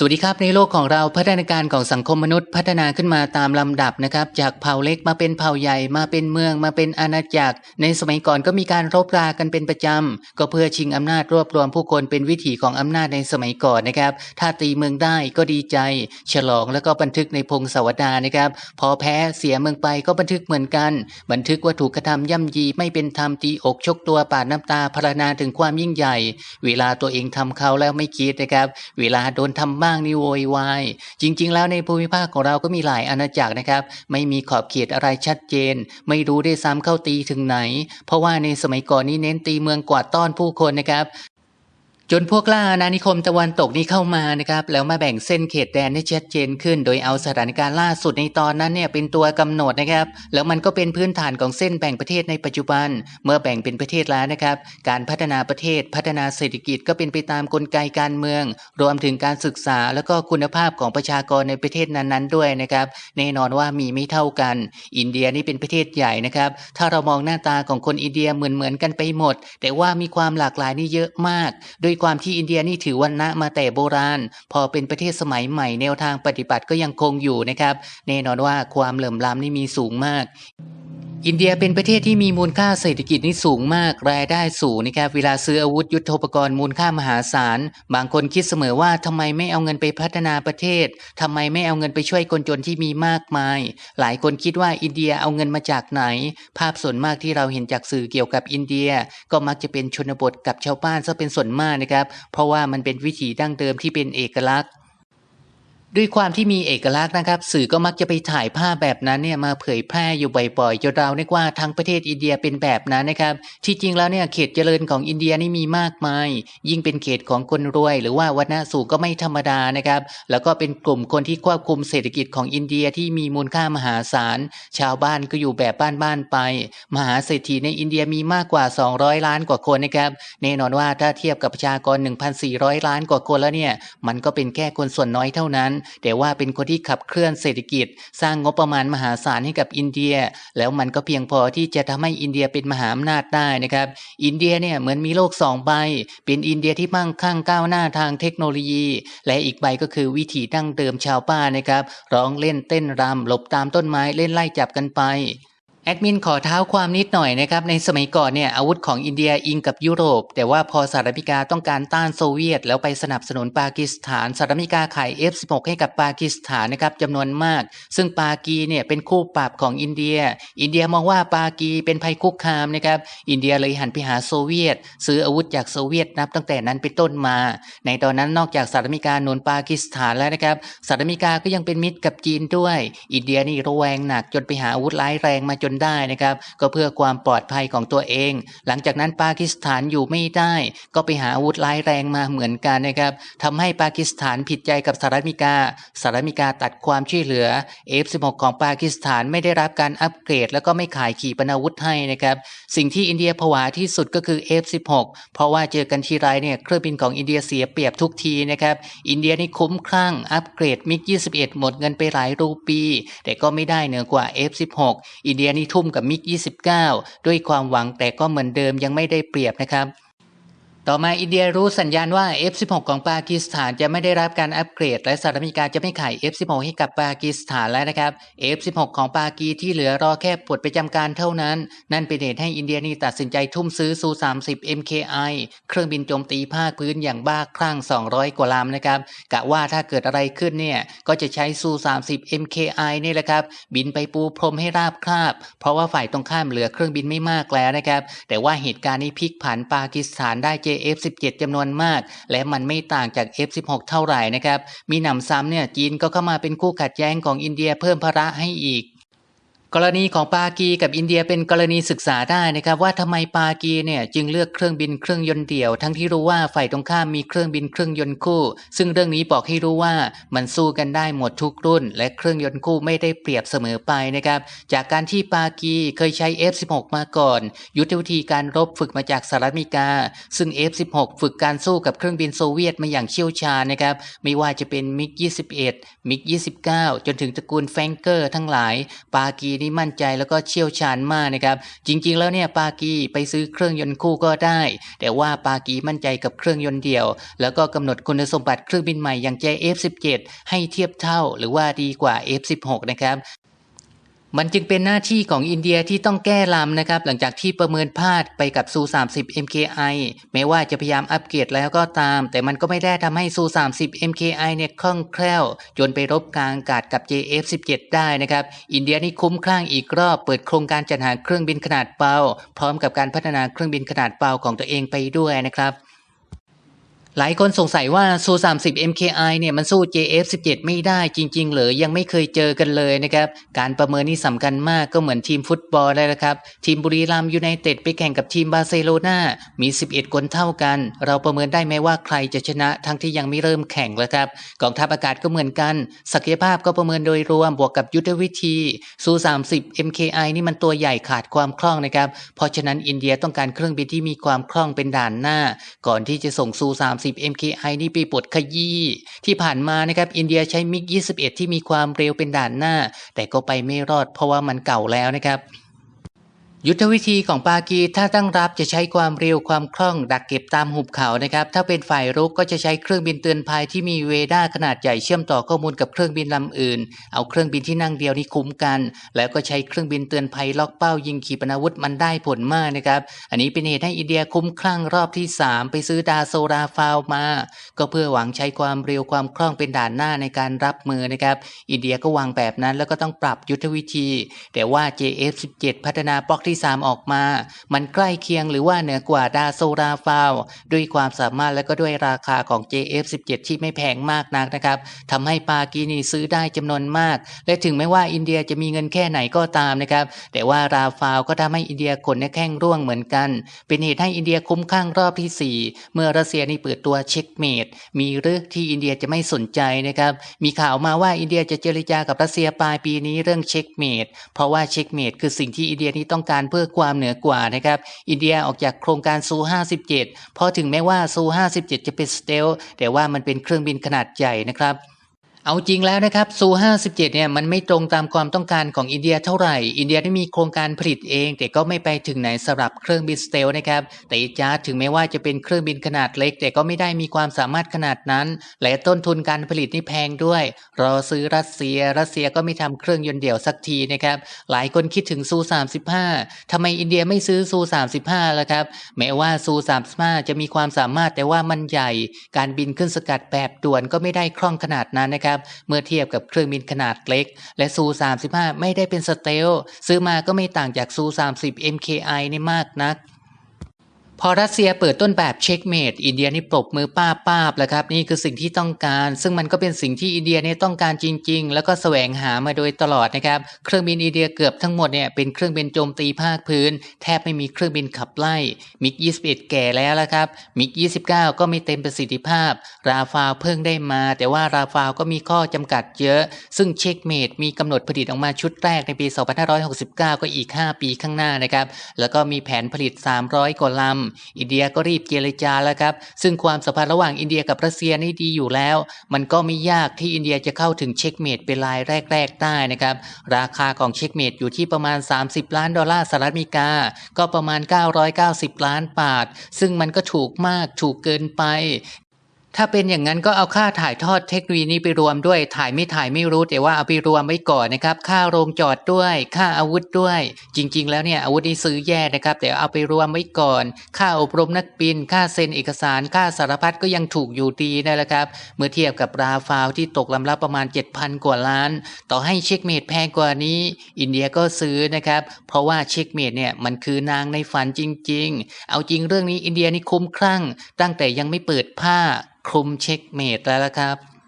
สวัสดีครับในโลกของเราพัฒนาการของสังคมมนุษย์พัฒนาขึ้นมาตามลำดับนะครับ จากเผ่าเล็กมาเป็นเผ่าใหญ่มาเป็นเมืองมาเป็นอาณาจักร ในสมัยก่อนก็มีการรบรากันเป็นประจำก็เพื่อชิงอำนาจรวบรวมผู้คนเป็นวิถีของอำนาจในสมัยก่อนนะครับ ถ้าตีเมืองได้ก็ดีใจ ฉลองแล้วก็บันทึกในพงศาวดารนะครับ พอแพ้เสียเมืองไปก็บันทึกเหมือนกัน บันทึกว่าถูกกระทำย่ำยีไม่เป็นธรรมตีอกชกตัวปาดน้ำตาพรรณนาถึงความยิ่งใหญ่ เวลาตัวเองทำเขาแล้วไม่คิดนะครับ เวลาโดนทำบ้างนี่โวยวายจริง ๆ แล้วในภูมิภาคของเราก็มีหลายอาณาจักรนะครับ ไม่มีขอบเขตอะไรชัดเจน ไม่รู้ได้ซ้ำเข้าตีถึงไหน เพราะว่าในสมัยก่อนนี้เน้นตีเมืองกวาดต้อนผู้คนนะครับ จนพวกล่าอาณานิคมตะวันตกนี้เข้ามานะครับ แล้วมาแบ่งเส้นเขตแดนให้ชัดเจนขึ้น โดยเอาสถานการณ์ล่าสุดในตอนนั้นเนี่ยเป็นตัวกำหนดนะครับ แล้วมันก็เป็นพื้นฐานของเส้นแบ่งประเทศในปัจจุบัน เมื่อแบ่งเป็นประเทศแล้วนะครับ การพัฒนาประเทศพัฒนาเศรษฐกิจก็เป็นไปตามกลไกการเมือง รวมถึงการศึกษาแล้วก็คุณภาพของประชากรในประเทศนั้นๆ ด้วยนะครับ แน่นอนว่ามีไม่เท่ากัน อินเดียนี่เป็นประเทศใหญ่นะครับ ถ้าเรามองหน้าตาของคนอินเดียเหมือนเหมือนๆกันไปหมด แต่ว่ามีความหลากหลายนี่เยอะมากด้วยความที่อินเดียนี่ถือวันนะมาแต่โบราณ พอเป็นประเทศสมัยใหม่แนวทางปฏิบัติก็ยังคงอยู่นะครับ แน่นอนว่าความเหลื่อมล้ำนี่มีสูงมาก อินเดียเป็นประเทศที่มีมูลค่าเศรษฐกิจนี่สูงมาก รายได้สูงนะครับ เวลาซื้ออาวุธยุทโธปกรณ์มูลค่ามหาศาล บางคนคิดเสมอว่าทำไมไม่เอาเงินไปพัฒนาประเทศทำไมไม่เอาเงินไปช่วยคนจนที่มีมากมาย หลายคนคิดว่าอินเดียเอาเงินมาจากไหน ภาพส่วนมากที่เราเห็นจากสื่อเกี่ยวกับอินเดีย ก็มักจะเป็นชนบทกับชาวบ้านซะเป็นส่วนมากนะครับ เพราะว่ามันเป็นวิถีดั้งเดิมที่เป็นเอกลักษณ์ ด้วยความที่มีเอกลักษณ์นะครับ สื่อก็มักจะไปถ่ายภาพแบบนั้นเนี่ยมาเผยแพร่อยู่บ่อยๆจนเราเรียกว่าทั้งประเทศอินเดียเป็นแบบนั้นนะครับ ที่จริงแล้วเนี่ยเขตเจริญของอินเดียนี่มีมากมาย ยิ่งเป็นเขตของคนรวย หรือว่าวัฒนสูงก็ไม่ธรรมดานะครับ แล้วก็เป็นกลุ่มคนที่ควบคุมเศรษฐกิจของอินเดียที่มีมูลค่ามหาศาล ชาวบ้านก็อยู่แบบบ้านๆไป มหาเศรษฐีในอินเดียมีมากกว่า 200 ล้านกว่าคนนะครับแน่นอนว่าถ้าเทียบกับประชากร 1,400 ล้านกว่าคนแล้วเนี่ยมันก็เป็นแค่คนส่วนน้อยเท่านั้นแต่ว่าเป็นคนที่ขับเคลื่อนเศรษฐกิจ สร้างงบประมาณมหาศาลให้กับอินเดีย แล้วมันก็เพียงพอที่จะทำให้อินเดียเป็นมหาอำนาจได้นะครับ อินเดียเนี่ยเหมือนมีโลกสองใบ เป็นอินเดียที่มั่งคั่งก้าวหน้าทางเทคโนโลยี และอีกใบก็คือวิถีดั้งเดิมชาวป้านนะครับ ร้องเล่นเต้นรำหลบตามต้นไม้เล่นไล่จับกันไป แอดมินขอเท้าความนิดหน่อยนะครับ ในสมัยก่อนเนี่ยอาวุธของอินเดียอิงกับยุโรป แต่ว่าพอสหรัฐอเมริกาต้องการต้านโซเวียต แล้วไปสนับสนุนปากีสถานสหรัฐอเมริกาขาย F16 ให้กับปากีสถานนะครับจำนวนมาก ซึ่งปากีเนี่ยเป็นคู่ปรับของอินเดีย อินเดียมองว่าปากีเป็นภัยคุกคามนะครับอินเดียเลยหันไปหาโซเวียต ซื้ออาวุธจากโซเวียตนับตั้งแต่นั้นเป็นต้นมา ในตอนนั้นนอกจากสหรัฐอเมริกาหนุนปากีสถานแล้วนะครับสหรัฐอเมริกาก็ยังเป็นมิตรกับจีนด้วย อินเดียนี่ระแวงหนักจนไปหาอาวุธร้ายแรงมาจนได้นะครับ ก็เพื่อความปลอดภัยของตัวเอง หลังจากนั้นปากีสถานอยู่ไม่ได้ ก็ไปหาอาวุธร้ายแรงมาเหมือนกันนะครับทำให้ปากีสถานผิดใจกับสหรัฐอเมริกาสหรัฐอเมริกาตัดความช่วยเหลือ F16 ของปากีสถานไม่ได้รับการอัปเกรด แล้วก็ไม่ขายขีปนาวุธให้นะครับ สิ่งที่อินเดียผวาที่สุดก็คือ F16 เพราะว่าเจอกันทีไรเนี่ยเครื่องบินของอินเดียเสียเปรียบทุกทีนะครับ อินเดียนี่คุ้มคลั่งอัปเกรดมิก21 หมดเงินไปหลายรูปี แต่ก็ไม่ได้เหนือกว่า F16 อินเดียนี่ทุ่มกับมิก 29 ด้วยความหวังแต่ก็เหมือนเดิมยังไม่ได้เปรียบนะครับ ต่อมาอินเดียรู้สัญญาณว่า F16 ของปากีสถานจะไม่ได้รับการอัปเกรด และสหรัฐอเมริกาจะไม่ขาย F16 ให้กับปากีสถานแล้วนะครับ F16 ของปากีที่เหลือรอแค่ปลดประจำการเท่านั้น นั่นเป็นเหตุให้อินเดียนี่ตัดสินใจทุ่มซื้อซู30 MKI เครื่องบินโจมตีภาคพื้นอย่างบ้าคลั่ง 200 กว่าลำนะครับกะว่าถ้าเกิดอะไรขึ้นเนี่ยก็จะใช้ซู30 MKI นี่แหละครับบินไปปูพรมให้ราบคาบ เพราะว่าฝ่ายตรงข้ามเหลือเครื่องบินไม่มากแล้วนะครับแต่ว่าเหตุการณ์นี้พลิกผันปากีสถานได้ JF17 จำนวนมาก และมันไม่ต่างจาก F16 เท่าไหร่นะครับ มีหนำซ้ำเนี่ยจีนก็เข้ามาเป็นคู่ขัดแย้งของอินเดียเพิ่มภาระให้อีก กรณีของปากีกับอินเดียเป็นกรณีศึกษาได้นะครับ ว่าทำไมปากีเนี่ยจึงเลือกเครื่องบินเครื่องยนต์เดี่ยว ทั้งที่รู้ว่าฝ่ายตรงข้ามมีเครื่องบินเครื่องยนต์คู่ ซึ่งเรื่องนี้บอกให้รู้ว่ามันสู้กันได้หมดทุกรุ่น และเครื่องยนต์คู่ไม่ได้เปรียบเสมอไปนะครับจากการที่ปากีเคยใช้ F16 มาก่อน ยุทธวิธีการรบฝึกมาจากสหรัฐอเมริกา ซึ่ง F16 ฝึกการสู้กับเครื่องบินโซเวียตมาอย่างเชี่ยวชาญนะครับไม่ว่าจะเป็นมิก21มิก29จนถึงตระกูลแฟงเกอร์ทั้งหลายปากีนี่มั่นใจแล้วก็เชี่ยวชาญมากนะครับ จริงๆ แล้วเนี่ยปากีไปซื้อเครื่องยนต์คู่ก็ได้ แต่ว่าปากีมั่นใจกับเครื่องยนต์เดียว แล้วก็กำหนดคุณสมบัติเครื่องบินใหม่อย่าง JF17 ให้เทียบเท่าหรือว่าดีกว่า F16 นะครับ มันจึงเป็นหน้าที่ของอินเดียที่ต้องแก้ลำนะครับ หลังจากที่ประเมินพลาดไปกับซู 30 MKI แม้ว่าจะพยายามอัปเกรดแล้วก็ตาม แต่มันก็ไม่ได้ทำให้ซู 30 MKI เนี่ยคล่องแคล่ว จนไปรบกลางอากาศกับ JF17 ได้นะครับ อินเดียนี่คุ้มคลั่งอีกรอบ เปิดโครงการจัดหาเครื่องบินขนาดเบาพร้อมกับการพัฒนาเครื่องบินขนาดเบาของตัวเองไปด้วยนะครับ หลายคนสงสัยว่าซู30 MKI เนี่ยมันสู้ JF17 ไม่ได้จริงๆเหรอยังไม่เคยเจอกันเลยนะครับ การประเมินนี่สำคัญมากก็เหมือนทีมฟุตบอลเลยละครับ ทีมบุรีรัมย์ยูไนเต็ดไปแข่งกับทีมบาร์เซโลนามี 11 คนเท่ากัน เราประเมินได้ไหมว่าใครจะชนะทั้งที่ยังไม่เริ่มแข่งแล้วครับกองทัพอากาศก็เหมือนกัน ศักยภาพก็ประเมินโดยรวมบวกกับยุทธวิธีซู30 MKI นี่มันตัวใหญ่ขาดความคล่องนะครับเพราะฉะนั้นอินเดียต้องการเครื่องบินที่มีความคล่องเป็นด่านหน้า ก่อนที่จะส่งซู30 MKI นี่ไปปลดขยี้ที่ผ่านมานะครับอินเดียใช้มิก 21 ที่มีความเร็วเป็นด่านหน้า แต่ก็ไปไม่รอดเพราะว่ามันเก่าแล้วนะครับ ยุทธวิธีของปากีถ้าตั้งรับจะใช้ความเร็วความคล่อง ดักเก็บตามหุบเขานะครับ ถ้าเป็นฝ่ายรุกก็จะใช้เครื่องบินเตือนภัยที่มีเวด้าขนาดใหญ่เชื่อมต่อข้อมูลกับเครื่องบินลำอื่น เอาเครื่องบินที่นั่งเดียวนี่คุ้มกัน แล้วก็ใช้เครื่องบินเตือนภัยล็อกเป้ายิงขีปนาวุธมันได้ผลมากนะครับ อันนี้เป็นเหตุให้อินเดียคุ้มคลั่งรอบที่ 3 ไปซื้อดาโซราฟาวมา ก็เพื่อหวังใช้ความเร็วความคล่องเป็นด่านหน้าในการรับมือนะครับ อินเดียก็วางแบบนั้นแล้วก็ต้องปรับยุทธวิธี แต่ว่า JF17 พัฒนาบล็อกที่3ออกมา มันใกล้เคียงหรือว่าเหนือกว่าดาโซราฟาวด้วยความสามารถและก็ด้วยราคาของ JF17 ที่ไม่แพงมากนักนะครับทำให้ปากีนีซื้อได้จำนวนมาก และถึงแม้ว่าอินเดียจะมีเงินแค่ไหนก็ตามนะครับ แต่ว่าราฟาวก็ทำให้อินเดียขนแข้งร่วงเหมือนกัน เป็นเหตุให้อินเดียคุ้มข้างรอบทีสี่4 เมื่อรัสเซียนี่เปิดตัวเช็คเมดมีเรื่อที่อินเดียจะไม่สนใจนะครับ มีข่าวมาว่าอินเดียจะเจรจากับรัสเซียปลายปีนี้เรื่องเช็คเมดเพราะว่าเช็คเมดคือสิ่งที่อินเดียนี่ต้องการเพื่อความเหนือกว่านะครับ อินเดียออกจากโครงการซู 57 เพราะถึงแม้ว่าซู 57 จะเป็นสเตลแต่ว่ามันเป็นเครื่องบินขนาดใหญ่นะครับ เอาจริงแล้วนะครับซู57เนี่ยมันไม่ตรงตามความต้องการของอินเดียเท่าไหร่ อินเดียได้มีโครงการผลิตเอง แต่ก็ไม่ไปถึงไหนสำหรับเครื่องบินสเตลนะครับแต่อีจาร์ถึงแม้ว่าจะเป็นเครื่องบินขนาดเล็ก แต่ก็ไม่ได้มีความสามารถขนาดนั้น และต้นทุนการผลิตนี่แพงด้วย รอซื้อรัสเซีย รัสเซียก็ไม่ทำเครื่องยนต์เดี่ยวสักทีนะครับหลายคนคิดถึงซู35ทำไมอินเดียไม่ซื้อซู35ล่ะครับแม้ว่าซู35จะมีความสามารถแต่ว่ามันใหญ่ การบินขึ้นสกัดแบบด่วนก็ไม่ได้คล่องขนาดนั้นนะครับเมื่อเทียบกับเครื่องบินขนาดเล็ก และซู 35 ไม่ได้เป็นสเตล ซื้อมาก็ไม่ต่างจากซู 30 MKI นี่มากนัก พอรัสเซียเปิดต้นแบบเช็คเมดอินเดียนี่ปรบมือป้าป้าบแล้วครับ นี่คือสิ่งที่ต้องการ ซึ่งมันก็เป็นสิ่งที่อินเดียเนี่ยต้องการจริง ๆ แล้วก็แสวงหามาโดยตลอดนะครับ เครื่องบินอินเดียเกือบทั้งหมดเนี่ยเป็นเครื่องบินโจมตีภาคพื้น แทบไม่มีเครื่องบินขับไล่มิก 21 แก่แล้วละครับมิก 29 ก็ไม่เต็มประสิทธิภาพ ราฟาเพิ่งได้มา แต่ว่าราฟาลก็มีข้อจำกัดเยอะ ซึ่งเช็คเมดมีกำหนดผลิตออกมาชุดแรกในปี 2569 ก็อีก 5 ปีข้างหน้านะครับแล้วก็มีแผนผลิต 300 กว่าลำอินเดียก็รีบเจรจาแล้วครับ ซึ่งความสัมพันธ์ระหว่างอินเดียกับรัสเซียนี่ดีอยู่แล้ว มันก็ไม่ยากที่อินเดียจะเข้าถึงเช็คเมดเป็นรายแรก ๆ ได้นะครับ ราคาของเช็คเมดอยู่ที่ประมาณ 30 ล้านดอลลาร์สหรัฐอเมริกา ก็ประมาณ 990 ล้านบาท ซึ่งมันก็ถูกมากถูกเกินไป ถ้าเป็นอย่างนั้นก็เอาค่าถ่ายทอดเทคโนโลยีนี้ไปรวมด้วย ถ่ายไม่ถ่ายไม่รู้แต่ว่าเอาไปรวมไว้ก่อนนะครับ ค่าโรงจอดด้วย ค่าอาวุธด้วย จริง ๆ แล้วเนี่ยอาวุธนี้ซื้อแย่นะครับ แต่เอาไปรวมไว้ก่อน ค่าอบรมนักบิน ค่าเซ็นเอกสาร ค่าสารพัดก็ยังถูกอยู่ดีนั่นแหละครับ เมื่อเทียบกับราฟาลที่ตกลำละประมาณ 7,000 กว่าล้าน ต่อให้เช็คเมดแพงกว่านี้ อินเดียก็ซื้อนะครับ เพราะว่าเช็คเมดเนี่ยมันคือนางในฝันจริง ๆ เอาจริงเรื่องนี้อินเดียนี่คุ้มครั่ง ตั้งแต่ยังไม่เปิดผ้าคลุมเช็คเมดแล้วละครับ